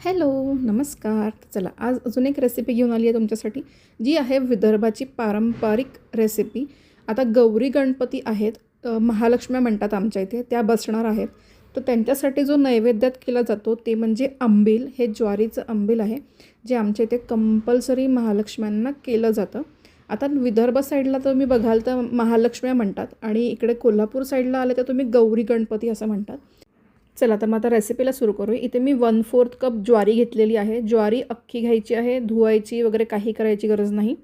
Hello नमस्कार. चला आज अजून एक रेसिपी घेऊन आली आहे तुमच्यासाठी जी आहे विदर्भाची पारंपरिक रेसिपी आता गौरी गणपती आहेत महालक्ष्म्या म्हणतात आमच्या इथे त्या बसणार आहेत. तर त्यांच्यासाठी जो नैवेद्यात केला जातो ते म्हणजे आंबील. हे ज्वारीचं आंबील आहे जे आमच्या इथे कंपल्सरी महालक्ष्म्यांना केलं जातं. आता विदर्भ साईडला तर तुम्ही बघाल तर महालक्ष्म्या म्हणतात आणि इकडे कोल्हापूर साईडला आले तर तुम्ही गौरी गणपती असं म्हणतात. चला तर मग आता रेसिपीला सुरू करूया. इथे मी वन फोर्थ कप ज्वारी घेतलेली आहे. ज्वारी अख्खी घ्यायची आहे धुवायची वगैरे काही करायची गरज नाही.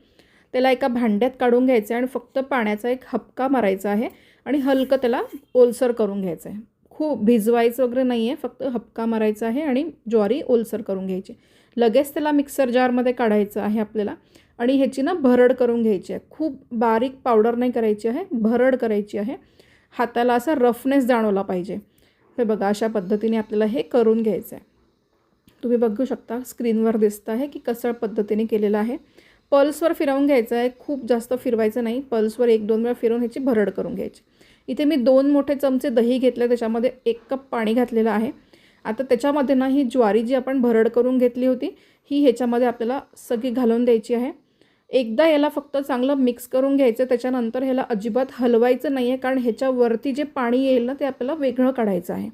त्याला एका भांड्यात काढून घ्यायचं आहे आणि फक्त पाण्याचा एक हपका मारायचा आहे आणि हलकं त्याला ओलसर करून घ्यायचं आहे. खूप भिजवायचं वगैरे नाही आहे फक्त हपका मारायचा आहे आणि ज्वारी ओलसर करून घ्यायची लगेच त्याला मिक्सर जारमध्ये काढायचं आहे आपल्याला आणि ह्याची ना भरड करून घ्यायची आहे. खूप बारीक पावडर नाही करायची आहे भरड करायची आहे. हाताला असा रफनेस जाणवला पाहिजे. हे बघा अशा पद्धतीने आपल्याला हे करून घ्यायचं आहे तुम्ही बघू शकता स्क्रीनवर दिसतं आहे की कसं पद्धतीने केलेलं आहे. पल्सवर फिरवून घ्यायचं आहे खूप जास्त फिरवायचं नाही. पल्सवर एक दोन वेळा फिरवून ह्याची भरड करून घ्यायची. इथे मी दोन मोठे चमचे दही घेतले त्याच्यामध्ये एक कप पाणी घातलेलं आहे. आता त्याच्यामध्ये ना ही ज्वारी जी आपण भरड करून घेतली होती ही ह्याच्यामध्ये आपल्याला सगळी घालून द्यायची आहे. एकदा याला फक्त चांगलं मिक्स करून घ्यायचं त्याच्यानंतर ह्याला अजिबात हलवायचं नाही आहे कारण ह्याच्यावरती जे पाणी येईल ना ते आपल्याला वेगळं काढायचं आहे.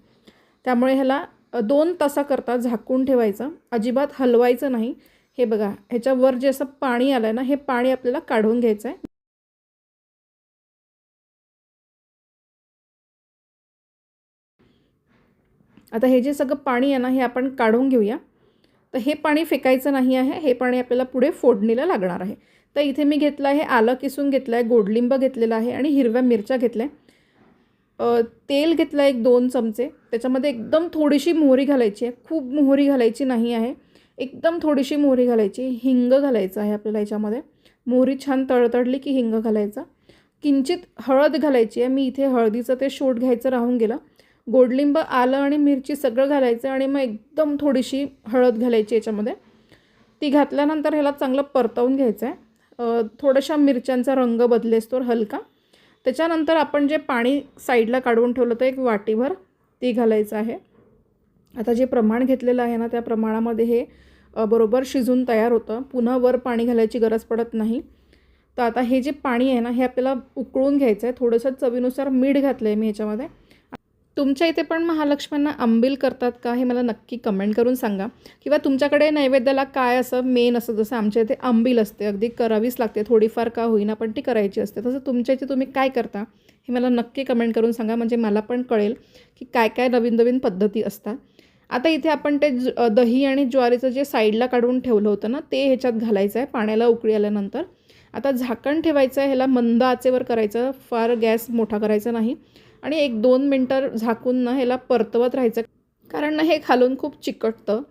त्यामुळे ह्याला दोन तासाकरता झाकून ठेवायचं. अजिबात हलवायचं नाही. हे बघा ह्याच्यावर जे असं पाणी आलं आहे ना हे पाणी आपल्याला काढून घ्यायचं आहे. आता हे जे सगळं पाणी आहे ना हे आपण काढून घेऊया. तर हे पाणी फेकायचं नाही आहे हे पाणी आपल्याला पुढे फोडणीला लागणार आहे. तर इथे मी घेतलं आहे आलं किसून घेतलं आहे गोडलिंब घेतलेलं आहे आणि हिरव्या मिरच्या घेतल्या तेल घेतलं एक दोन चमचे त्याच्यामध्ये एकदम थोडीशी मोहरी घालायची आहे. खूप मोहरी घालायची नाही आहे. एकदम थोडीशी मोहरी घालायची हिंग घालायचं आहे आपल्याला याच्यामध्ये. मोहरी छान तळतळली की हिंग घालायचा. किंचित हळद घालायची आहे मी इथे हळदीचं ते शोट घ्यायचं राहून गेलं. गोडलिंब आलं आणि मिरची सगळं घालायचं आणि मग एकदम थोडीशी हळद घालायची याच्यामध्ये. ती घातल्यानंतर ह्याला चांगलं परतवून घ्यायचं आहे थोड्याशा मिरच्यांचा रंग बदलेस तर हलका. त्याच्यानंतर आपण जे पाणी साईडला काढून ठेवलं होतं एक वाटीभर ती घालायचं आहे. आता जे प्रमाण घेतलेलं आहे ना त्या प्रमाणामध्ये हे बरोबर शिजून तयार होतं. पुन्हा वर पाणी घालायची गरज पडत नाही. तर आता हे जे पाणी आहे ना हे आपल्याला उकळून घ्यायचं आहे थोडंसं चवीनुसार मीठ घातलं आहे मी ह्याच्यामध्ये तुमच्या इथे पण महालक्ष्म्यांना आंबील करतात का? हे मला नक्की कमेंट करून सांगा. किंवा तुमच्याकडे नैवेद्याला काय असं मेन असं जसं आमच्या इथे आंबील असते. अगदी करावीच लागते. थोडीफार का होईना पण ती करायची असते. तसं तुमच्या इथे तुम्ही काय करता? हे मला नक्की कमेंट करून सांगा. म्हणजे मला पण कळेल की काय काय नवीन नवीन पद्धती असतात. आता इथे आपण ते ज- दही आणि ज्वारीचं जे साईडला काढून ठेवलं होतं ना ते ह्याच्यात घालायचं आहे पाण्याला उकळी आल्यानंतर. आता झाकण ठेवायचं आहे ह्याला मंद आचेवर करायचं. फार गॅस मोठा करायचा नाही. आणि एक दोन मिनटं झाकून ना ह्याला परतवत राहायचं. कारण ना हे खालून खूप चिकटतं.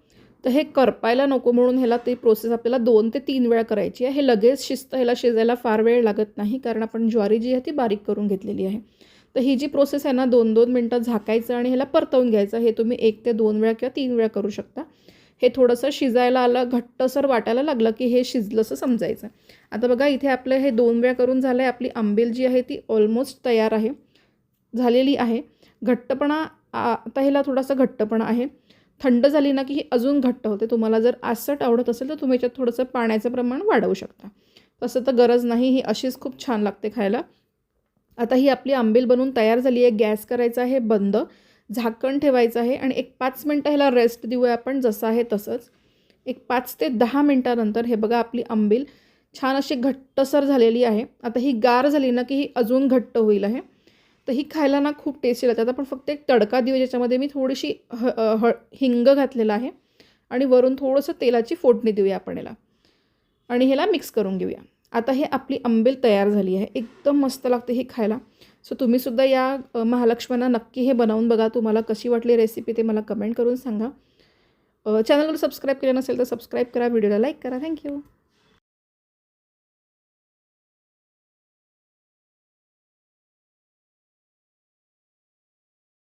तर हे करपायला नको म्हणून ह्याला ती प्रोसेस आपल्याला दोन ते तीन वेळा करायची आहे. हे लगेच शिस्त ह्याला शिजायला फार वेळ लागत नाही. कारण आपण ज्वारी जी आहे ती बारीक करून घेतलेली आहे. तर ही जी प्रोसेस आहे ना दोन दोन मिनटं झाकायचं आणि ह्याला परतवून घ्यायचं. हे तुम्ही एक ते दोन वेळा किंवा तीन वेळा करू शकता. हे थोडंसं शिजायला आलं घट्टसर वाटायला लागलं की हे शिजलं असं समजायचं. आता बघा इथे आपलं हे दोन वेळा करून झालं आहे आपली आंबील जी आहे ती ऑलमोस्ट तयार आहे. झालेली आहे. घट्टपणा आता ह्याला थोडासा घट्टपणा आहे. थंड झाली ना की ही अजून घट्ट होते. तुम्हाला जर आसट आवडत असेल तर तुम्ही याच्यात थोडंसं पाण्याचं प्रमाण वाढवू शकता. तसं तर गरज नाही. ही अशीच खूप छान लागते खायला. आता ही आपली आंबील बनवून तयार झाली आहे. गॅस करायचा आहे बंद. झाकण ठेवायचं आहे आणि एक पाच मिनटं ह्याला रेस्ट देऊया आपण. जसं आहे तसंच. एक पाच ते दहा मिनटानंतर हे बघा आपली आंबील छान अशी घट्टसर झालेली आहे. आता ही गार झाली ना की ही अजून घट्ट होईल आहे. तर ही खायला ना खूप टेस्टी लागतात आता आपण फक्त एक तडका देऊ ज्याच्यामध्ये मी थोडीशी ह ह हिंग घातलेला आहे आणि वरून थोडंसं तेलाची फोडणी देऊया आपण याला. आणि ह्याला मिक्स करून घेऊया. आता हे आपली आंबेल तयार झाली आहे. एकदम मस्त लागते हे खायला. सो तुम्हीसुद्धा या अ, महालक्ष्म्यांना नक्की हे बनवून बघा. तुम्हाला कशी वाटली रेसिपी ते मला कमेंट करून सांगा. चॅनलला सबस्क्राईब केलं नसेल तर सबस्क्राईब करा. व्हिडिओला लाईक करा. थँक्यू